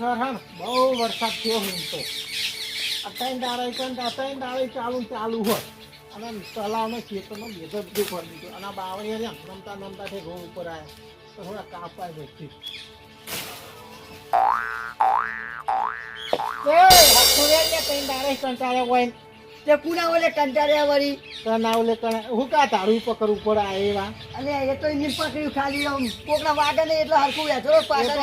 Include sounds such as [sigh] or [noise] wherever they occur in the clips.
હા બહુ વરસાદ થયો હું તો. અત્યારે દાડા એકન અત્યારે દાડા ચાલુ ચાલુ હોય. અને તલાવનો ખેતરનો બેધો બધું કરી દીધું. અને બાવળી રહ્યા રમતા રમતા છે રોડ ઉપર આવ્યા તો થોડા કાપવા બેઠી કંટાળ્યા હોય તે પુના ઓલે કંટાળ્યા વળી. તો ના ઓલે કણે હું કા તારું પકડવું પડે એવા? અને એ તો એની પકડ્યું ખાલી આમ કોકના વાગે ને એટલે હરખું વેચો પાછળ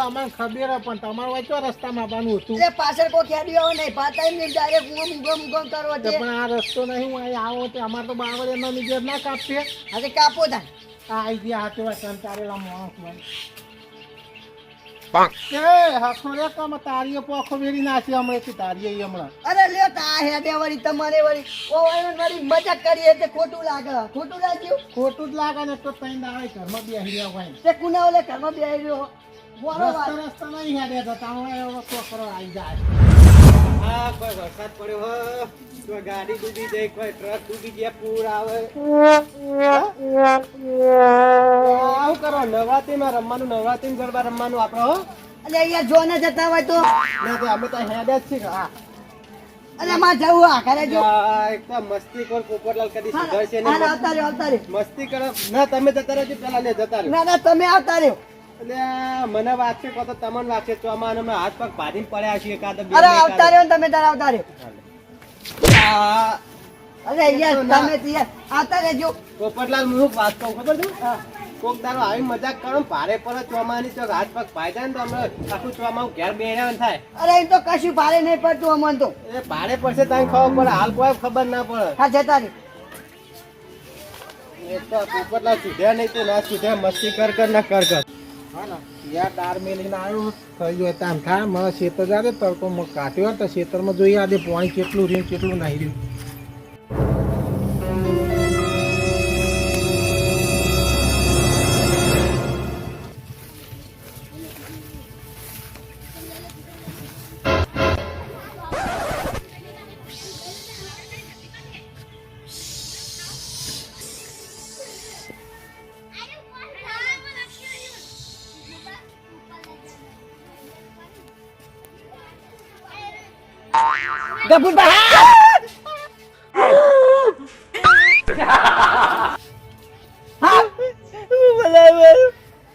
અમારું ખબર પણ તમારે વચ્ચે રસ્તામાં આવવાનું હતું. પાછળ કોઈ ખેડી આવે નહીં પાતા એમને ડાયરેક્ટ ઊંઘો ઊંઘો કરો તો પણ આ રસ્તો નહીં હું અહીં આવો તો અમારે તો બાવળ એનો નીચે ના કાપશે આજે કાપો થાય આ આઈ ગયા હાથે વાત તારેલા માણસ હોય એ હાથો રે કમ તારીએ પોખો વેરી નાખી હમણાં થી તારીએ હમણાં. અરે લ્યો તા હેડે વળી તમારે વળી. ઓ વળી મજાક કરીએ તે ખોટું લાગે. ખોટું લાગ્યું ખોટું જ લાગે ને તો તઈ દાડે ઘરમાં બેસી રહ્યા હોય તે કુના ઓલે ઘરમાં બેહી રહ્યો. રસ્તા રસ્તા નહીં હેડે તો તાણો એવો છોકરો આવી જાય. હા કોઈ વરસાદ પડ્યો કોઈ ગાડી ડૂબી જાય કોઈ ટ્રક ડૂબી જાય પૂર આવે. આવું કરો નવરાત્રીમાં રમવાનું નવરાત્રી ગરબા રમવાનું આપણે હો. અહીંયા જો ને જતા હોય તો? ના તો અમે તો હેડે જ છીએ. હા. અને માં જવું આ કરે જો. આ મસ્તી કોર પોપટલાલ કદી સુધરશે હા, નહીં આવતા રહ્યો આવતા રહ્યો. મસ્તી કરો. ના તમે જતા પેલા લે જતા રહ્યો. ના ના તમે આવતા રહ્યો. એટલે મને વાગશે કહો તો તમને વાગશે ચોમાને અમે હાથ પગ ભાડીને પડ્યા છીએ કાં તો અરે આવતા રહ્યો ને તમે તારા આવતા રહ્યો. તો. અરે યાર તમે યાર આતા રહેજો. પોપટલાલ હું વાત કહું ખબર છે? કોક તારો આવી મજાક કરો ભારે પર ચોમાની ચોક હાથ પગ પાઈ ને તો અમે આખું ચોમાવું ઘેર બેહ્યા થાય. અરે એ તો કશું ભારે નહીં પડતું અમને તો. એ ભારે પડશે તને ખબર પડે હાલ કોઈ ખબર ના પડે. હા જતા રે એ તો પોપટલાલ સુધ્યા નહીં તો ના સુધ્યા મસ્તી કર કર ના કર કર. હા ને યાર દાર મેલીને આવ્યું થઈ ગયો તામ થા મને ખેતર જાડે તડકો મને કાઢ્યો તો ખેતરમાં જોઈએ આજે પાણી કેટલું રહ્યું કેટલું નહીં રહ્યું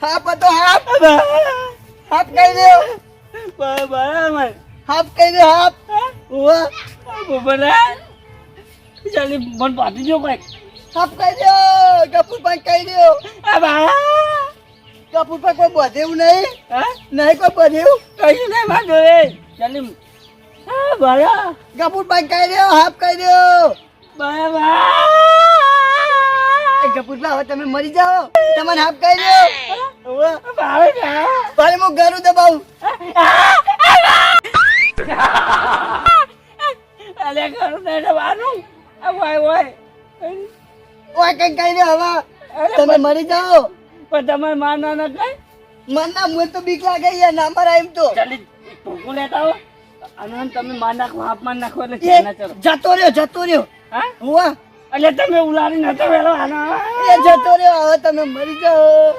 હાફ હતો હાફ હાફ કહી દો હાફ કહી દો હાફ ઉવ્વ. હાફ કહી દો કપૂરભાઈ કહી દો કપૂરભાઈ કોઈ બધેવું નહીં નહીં કોઈ બધેવું કપૂરભાઈ કહી દો હાફ કહી દો. એ કપૂરભાઈ હવે તમે મરી જાઓ. તમને હાફ કહી દો. ભલે હું. ગરું દબાવું. ઓય કઈ કહી દો હવે. તમે મરી જાઓ. પણ તમારે માર ના ના કઈ? મનના મુએ તો બીક લાગે યાર ના મરાય એમ તો. ચાલી ભૂકું લેતા હો અને તમે માર નાખો માર નાખો એટલે જતો રહ્યો જતો રહ્યો. હા? હું એટલે તમે ઉલારી નતો વેલો આનો. એ જતો રહ્યો હવે તમે મરી જાઓ.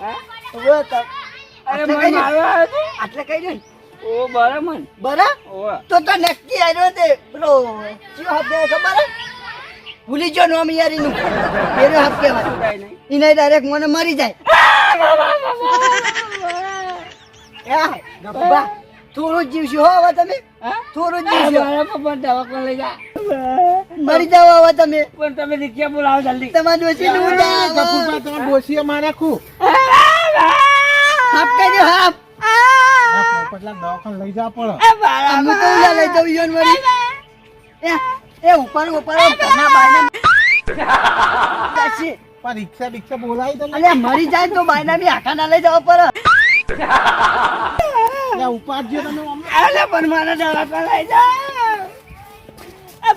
હા? હવે તો અરે મને મારવા? આટલે કહી દે? ને બરા મન. બરા? ઓ તો તો નક્કી આવ્યો તે પેલો કયો કહેવાય ખબર? ભૂલી ગયો નોમ એનો હાફ કહેવાય. કઈ નહીં? એને ડાયરેક્ટ મને મરી જાય. એ, ગબ્બા, થોડું જ જીવશું હો હવે તમે? હા? થોડું જીવશો. દવાખાને લઈ જા. મરી જાવ હવે તમે. પણ તમે રીક્ષા બોલાવો જલ્દી. તમારે ડોસી નું કપૂરભાઈ તમે ડોશીએ માં રાખું હાફ કરી દો હાફ. પટલા દવાખાને લઈ જા પણ. અમે તો ઉલા લઈ જાઉં ઈયોન મરી એ એ ઉપર ઉપર ઘરના બાયના. [laughs] પણ રિક્ષા બિક્ષા બોલાવી તો અલ્યા મરી જાય તો બાયના બી આખા ના લઈ જવા પડે. [laughs] ત્યાં ઉપાડજો તમે આમ. પણ મારા દવા લઈ બા જાઓ. એ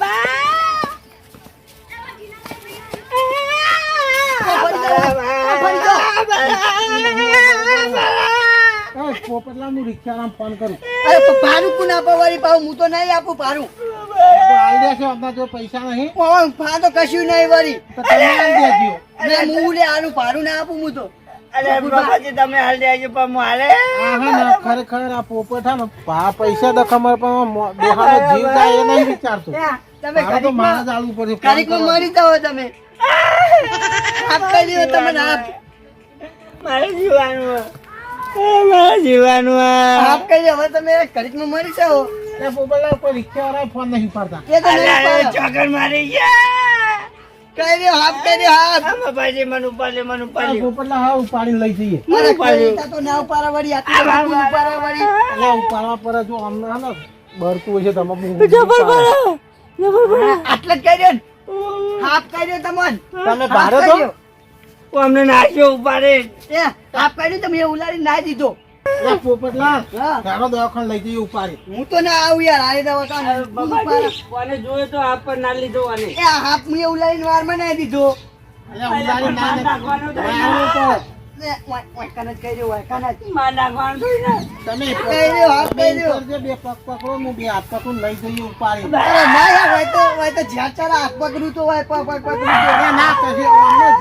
ફોન કરું અરે આપો વળી પાછું હું તો નહીં આપું જો પૈસા નહીં ભા તો કશું નહીં વળી હું લે આનું ભાડું ના આપું હું તો અરે બાપાજી તમે હાલ દેજો પણ મારે આ હે ને ખરેખર આ પોપટ હે પૈસા તો ખબર પણ ડોહાનો જીવ જાય એ નહીં વિચારતો. તમે તો મારા જ પડે કારીકમાં મરી જાઓ તમે. હાફ કરી દો તમે મારે જીવાનું. મારા જીવાનું. હાફ કરી દો હવે તમે ઘડીકમાં મરી જાઓ. એ પોપટલાલ કોઈ ફોન નહીં પાડતા. ચોકર મારી ગયા. હાફ કરી દો હાફ. આ બાપાજી મને ઉપાડે મને આ ઉપાડે હા લઈ જઈએ. તો ના વળી, વળી. ઉપાડવા પર જો હે ને તમે જબર. આટલે જ કરી હાફ કર્યો તમોન. તમે હાફ ભારે તો અમને નાખ્યો ઉપાડે. એ, હાફ કરી તમે ઉલાડી ના દીધો. એ પોપટલાલ તારો દવાખાન લઈ જઈએ ઉપાડી. હું તો ના આવું યાર હારી દવાખાને. કોને જોયે તો આપ પર ના લીધો અને? એ હાફ મેં દીધો. એટલે ઉલાળી ના ને નાખવાનું તો વાળવું પડે. ને, ઓય, ઓય, કાને જ કરી દો, ઓય, કાને જ. માં નાખવાનું તો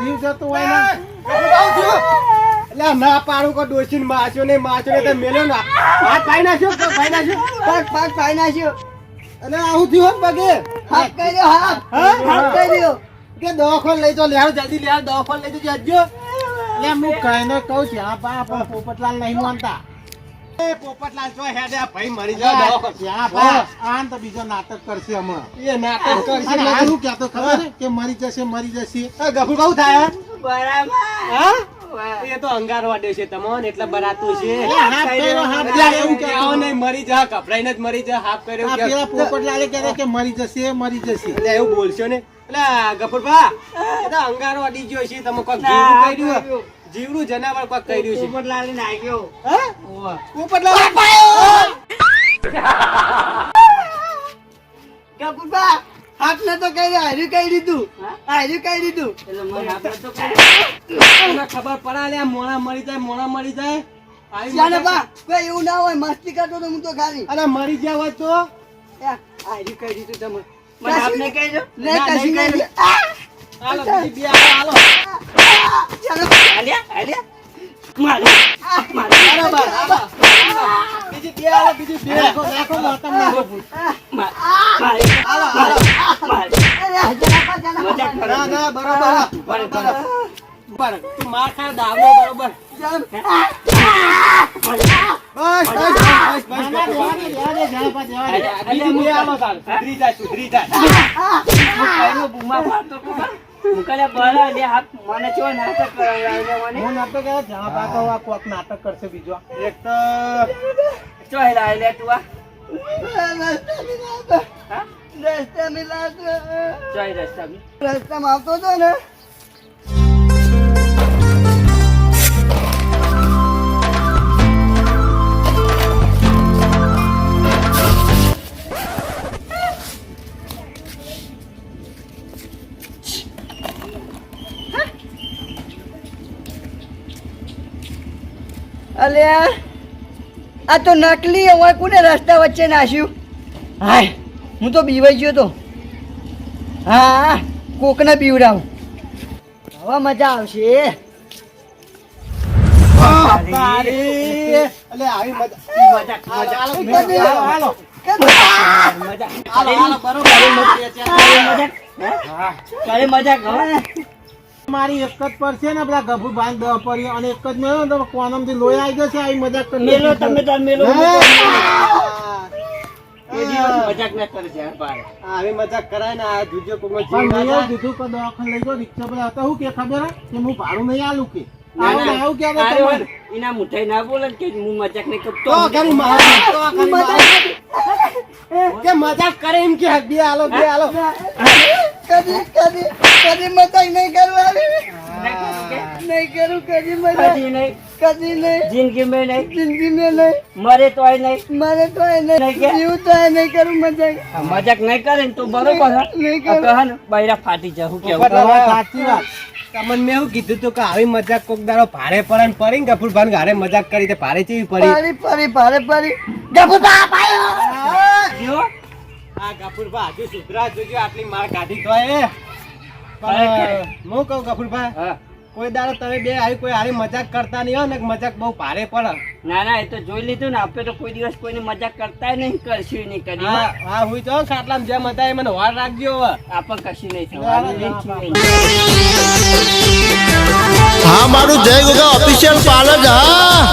જીવ જતો હોય ને ના પાડું કો ડોસીને માસ્યો ને માસ્યો ને તે મેલો ના. હાથ પાઈ નાખ્યો પાઈ નાખ્યો. પગ પગ પાઈ નાખ્યો. અને આવું થયું પગે. હાફ કરી દો હાથ. હા? કહી દો. કે દવાખાને લઈ તો લેવા જલ્દી લેહાડો દવાખાને લઈ જજો લે હું કહીને કહું છું આ બા પણ પોપટલાલ નહીં માનતા. એ પોપટલાલ છો હેડે ભાઈ મરી જાવ દવાખાને. બા. આન તો બીજો નાટક કરશે હમણાં એ નાટક કરશે અને શું કહેતો ખબર? કે મરી જશે મરી જશે. ગફુર બહુ થાય બરાબર. હા? એ તો અંગાર વાડે છે તમોન એટલે બરાતું છે. એવું કહેવો નહીં મરી જા કપડાઈને જ મરી જા હાફ કર્યો આ પોપટ લાલે કહે કે મરી જશે મરી જશે. એટલે એવું બોલશો ને? એટલે ગફુરભા એ તો અંગારો અડી ગયો છે તમે કોક જીવડું કર્યું. જીવડું જનાવર કોક કર્યું છે. પોપટલાલે નાખ્યો હા? પોપટ લાલે હાથ ને તો દે, હાર્યું કઈ દીધું? હાર્યું કઈ દીધું તમને ખબર પડા લે મોણા મરી જાય મોણા મરી જાય. બા કોઈ એવું ના હોય મસ્તી કરતો તો હું તો ખાલી. અરે મરી ગયા હોય તો? હાર્યું કહી દીધું તમે? મને આપને કહી દો નહીં, કશું નહીં. નહીં. હાલો બીજી બે હાલો, હાલો. ચાલો. હાલ્યા હાલ્યા. મારે મારે. બરાબર બીજી બે હાલો બીજી બે નાખો, નાખો, મોતમ ના ના બરાબર. તું માર બરોબર. બસ બસ બસ બસ. બીજી સુધરી જાય સુધરી જાય બૂમા લે હાથ મને ચો નાટક કરાવ્યા મને? હું નાટક આ કોક નાટક કરશે બીજો. એક તો ચો હેલા લે તું આ હા? રસ્તા મિલાતો. ચો રસ્તા રસ્તામાં આવતો હતો ને. અલ્યા આ તો નકલી હવે કોને રસ્તા વચ્ચે નાશ્યું હાય. હું તો બીવાઈ ગયો તો. હા કોકને બીવડાવું. હવે મજા આવશે. મારી એક જ પર છે ને પેલા ગભુ ભાઈ દહ પડી અને એક જ મેળો કોનમથી લોહી આવી જશે આવી મજાક કરી તમે દિવસ મજાક ના કરે છે બાર મજાક કરાય ને આ જુજો કોઈનો જીવ પણ ના મેં જાય. એવું કીધું કે દવાખાને લઈ જાઓ રિક્ષા પર હતા હું કે ખબર કે હું ભાડું નહીં આલું કે? ના, આવું ને ના. આવું કહેતો અરે તમારે. વાહ, એના મુઠાઈ ના બોલે કે હું મજાક નહીં કરતો. કે મજાક કરે એમ કે બે હાલો બે હાલો. કદી કદી કદી મજાક નહીં કરવાની નહીં કરું કદી મજાક. નહીં. કદી નહીં. જિંદગી મેં નહીં. જિંદગી મેં નહીં. મરે તોય નહીં. મારે તો નહીં? જીવ તો નહીં કરું મજાક. મજાક નહીં કરે ને તો બરોબર. નહીં કરે. બૈરા ફાટી જાય હું કેવું સાચી વાત. તમને મેં એવું કીધું તું કે આવી મજાક કોક દારો ભારે પડે ને પડી ને ગફુર ભાન ઘરે મજાક કરી તે ભારે ચીવી પડી? પડી પડી ભારે પડી. ગફુર ભા જો આ ગફુર ભા હજુ સુધરા જોજો આટલી માર કાઢી તો એ. હું કહું ગફુર ભા હા. કોઈ દાડો તમે બે આવી કોઈ હારી મજાક કરતા નહીં હો ને મજાક બહુ ભારે પડે. ના ના એ તો જોઈ લીધું ને. આપણે તો કોઈ દિવસ કોઈની મજાક કરતા નહીં કરશું નહીં કરી હા હા તો ખાટલા જેમ હતા એ મને વાર રાખજો હવે. આપણ કશું નહીં થવાનું. હા મારું જય ગોગા ઓફિશિયલ પાર્લર હા.